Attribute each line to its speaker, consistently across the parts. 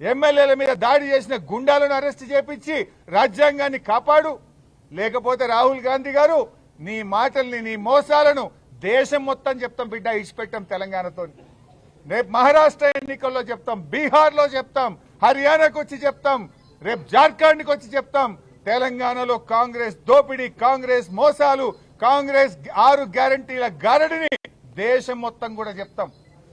Speaker 1: ఎమ్మెల్యేల మీద దాడి చేసిన గుండాలను అరెస్ట్ చేపించి రాజ్యాంగాన్ని కాపాడు. లేకపోతే రాహుల్ గాంధీ గారు నీ మాటల్ని నీ మోసాలను దేశం మొత్తం చెప్తాం బిడ్డ ఇచ్చిపెట్టాం తెలంగాణతో. రేపు మహారాష్ట్ర ఎన్నికల్లో చెప్తాం బీహార్లో చెప్తాం హర్యానాకు వచ్చి చెప్తాం రేపు జార్ఖండ్కి వచ్చి చెప్తాం. తెలంగాణలో కాంగ్రెస్ దోపిడీ కాంగ్రెస్ మోసాలు కాంగ్రెస్ ఆరు గ్యారంటీల గారడిని దేశం మొత్తం కూడా చెప్తాం.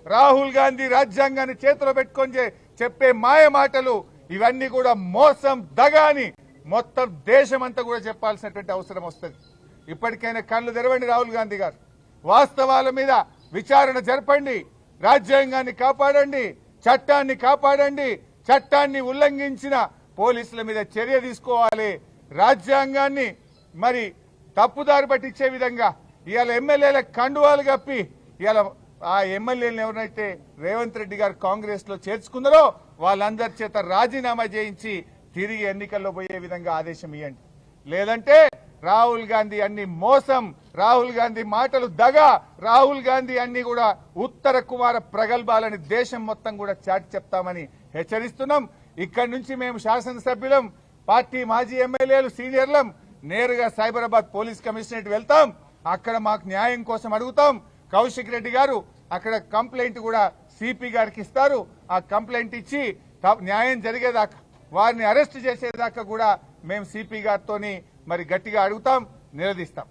Speaker 1: రాహుల్ గాంధీ రాజ్యాంగాన్ని చేతిలో పెట్టుకొని చెప్పే మాయ మాటలు ఇవన్నీ కూడా మోసం దగాని మొత్తం దేశమంతా కూడా చెప్పాల్సినటువంటి అవసరం వస్తుంది. ఇప్పటికైనా కళ్ళు తెరవండి రాహుల్ గాంధీ గారు. వాస్తవాల మీద విచారణ జరపండి రాజ్యాంగాన్ని కాపాడండి చట్టాన్ని కాపాడండి చట్టాన్ని ఉల్లంఘించిన పోలీసుల మీద చర్య తీసుకోవాలి. రాజ్యాంగాన్ని మరి తప్పుదారి పట్టించే విధంగా ఇవాళ ఎమ్మెల్యేల కండువాలు కప్పి ఇవాళ ఆ ఎమ్మెల్యేలను ఎవరైతే రేవంత్ రెడ్డి గారు కాంగ్రెస్లో చేర్చుకున్నారో వాళ్ళందరి చేత రాజీనామా చేయించి తిరిగి ఎన్నికల్లో పోయే విధంగా ఆదేశం ఇవ్వండి లేదంటే రాహుల్ గాంధీ అన్ని మోసం రాహుల్ గాంధీ మాటలు దగ రాహుల్ గాంధీ అన్ని కూడా ఉత్తర కుమార ప్రగల్భాలని దేశం మొత్తం కూడా చాటి చెప్తామని హెచ్చరిస్తున్నాం. ఇక్కడి నుంచి మేము శాసనసభ్యులం పార్టీ మాజీ ఎమ్మెల్యేలు సీనియర్లం నేరుగా సైబరాబాద్ పోలీస్ కమిషనరేట్ వెళ్తాం. అక్కడ మాకు న్యాయం కోసం అడుగుతాం. కౌశిక్ రెడ్డి గారు అక్కడ కంప్లైంట్ కూడా సిపి గారికి ఇస్తారు. ఆ కంప్లైంట్ ఇచ్చి న్యాయం జరిగేదాకా వారిని అరెస్ట్ చేసేదాకా కూడా మేము సిపి గారితోని మరి గట్టిగా అడుగుతాం నిలదీస్తాం.